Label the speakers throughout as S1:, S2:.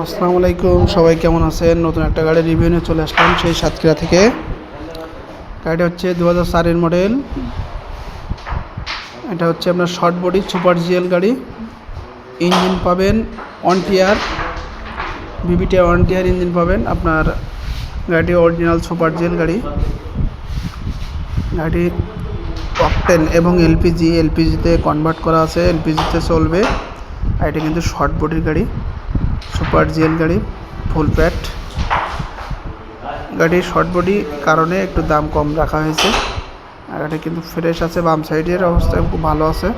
S1: আসসালামু আলাইকুম, সবাই কেমন আছেন? নতুন একটা গাড়ির রিভিউ নিয়ে চলে আসলাম সেই সাতক্ষীরা থেকে। গাড়িটা হচ্ছে দু হাজার চারের মডেল এটা হচ্ছে আপনার শর্ট বডি সুপার জিএল গাড়ি। ইঞ্জিন পাবেন one tier BBT one tier engine পাবেন। আপনার গাড়িটি অরিজিনাল সুপার জিএল গাড়ি। গাড়ি অকটেন এবং এলপিজি এলপিজিতে কনভার্ট করা আছে এলপিজিতে চলবে। আর এটা কিন্তু শর্ট বডির গাড়ি। সুপার জিএল গাড়ি, ফুল প্যাট। গাড়ির শর্ট বডি কারণে একটু দাম কম রাখা হয়েছে। এটা কিন্তু ফ্রেশ আছে, বাম সাইডের অবস্থা খুব ভালো আছে।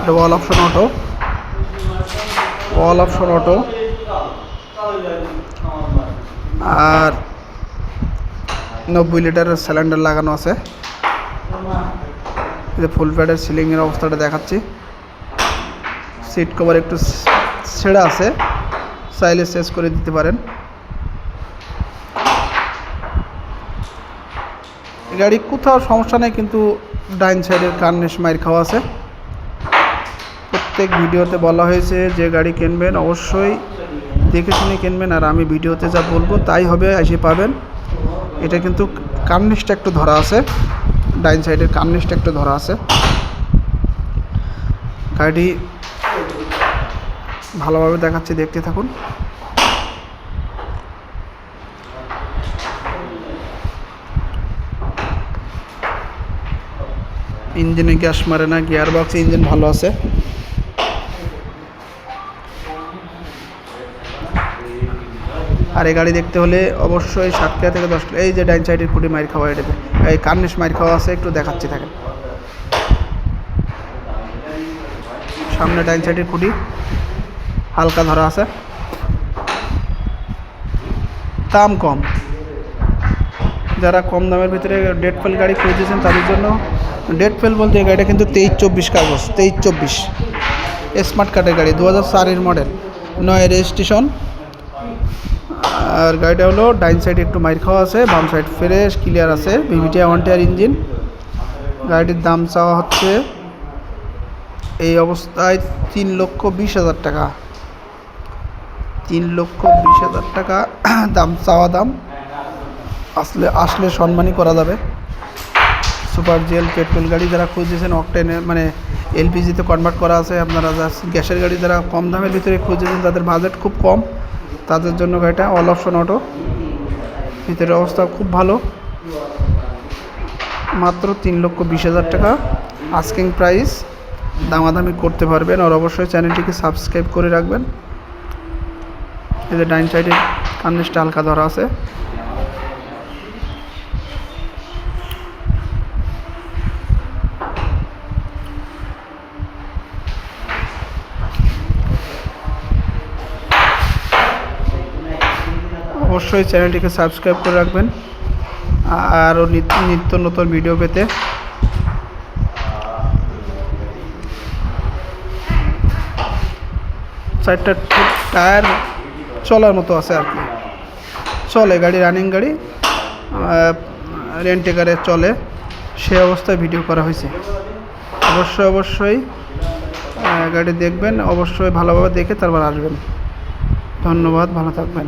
S1: এটা wall option auto. Wall option auto. আর নব্বই লিটারের সিলিন্ডার লাগানো আছে। ফুল প্যাডের সিলিংয়ের অবস্থাটা দেখাচ্ছি। সিট কভার একটু ছেঁড়া আছে। চাইলে শেষ করে দিতে পারেন। গাড়ি কোথাও সমস্যা নেই, কিন্তু ডাইন সাইডের কার্নেশ মাইর খাওয়া আছে। প্রত্যেক ভিডিওতে বলা হয়েছে যে গাড়ি কিনবেন, অবশ্যই দেখে শুনে কিনবেন, আর আমি ভিডিওতে যা বলব তাই হবে, এসে পাবেন। এটা কিন্তু কার্নিশটা একটু ধরা আছে। ডাইন সাইডের কার্নিশটা একটু ধরা আছে। গাড়ি ভালোভাবে দেখাচ্ছি, দেখতে থাকুন। ইঞ্জিনে গ্যাস মারে না গিয়ার বক্স ইঞ্জিন ভালো আছে। আর এই গাড়ি দেখতে হলে অবশ্যই সাতটা থেকে দশ এই যে ডাইন সাইডের খুঁটি মাইর খাওয়া এটাতে এই কার্নিশ মাইর খাওয়া আছে, একটু দেখাচ্ছি থাকেন সামনে ডাইন সাইডের খুঁটি হালকা ধরা আছে। দাম কম। যারা কম দামের ভিতরে ডেট ফেল গাড়ি খুঁজেছেন তাদের জন্য ডেট ফেল বলতে এই গাড়িটা কিন্তু তেইশ চব্বিশ কাগজ, তেইশ চব্বিশ। স্মার্ট কার্ডের গাড়ি দু হাজার চারের মডেল নয় রেজিস্ট্রেশন আর গাড়িটা হলো ডাইন সাইড একটু মাইর খাওয়া আছে, বাম সাইড ফ্রেশ ক্লিয়ার আছে ভিভিটি ওয়ান টিয়ার ইঞ্জিন গাড়িটির দাম চাওয়া হচ্ছে এই অবস্থায় তিন লক্ষ বিশ হাজার টাকা। তিন লক্ষ বিশ হাজার টাকা দাম, চাওয়া দাম। আসলে আসলে সম্মানই করা যাবে। সুপার জেল, পেট্রোল গাড়ি যারা খুঁজেছেন, অকটেনে মানে এলপিজিতে কনভার্ট করা আছে, আপনারা যা গ্যাসের গাড়ি যারা কম দামের ভিতরে খুঁজেছেন, তাদের বাজেট খুব কম। তাদের জন্য গাড়িটা অল অপশন অটো ভিতরের অবস্থা খুব ভালো। মাত্র তিন লক্ষ বিশ হাজার টাকা। আস্কিং প্রাইস দামাদামি করতে পারবেন, আর অবশ্যই চ্যানেলটিকে সাবস্ক্রাইব করে রাখবেন। এই যে ডাইন সাইডে কান্নেসটা হালকা ধরা আছে। অবশ্যই চ্যানেলটিকে সাবস্ক্রাইব করে রাখবেন আরও নিত্য নতুন ভিডিও পেতে। চারটা টায়ার চলার মতো আছে আর কি। চলে গাড়ি রানিং গাড়ি রেন্টে গাড়ি চলে। সে অবস্থায় ভিডিও করা হয়েছে। অবশ্যই অবশ্যই গাড়ি দেখবেন, অবশ্যই ভালোভাবে দেখে তারপর আসবেন। ধন্যবাদ, ভালো থাকবেন।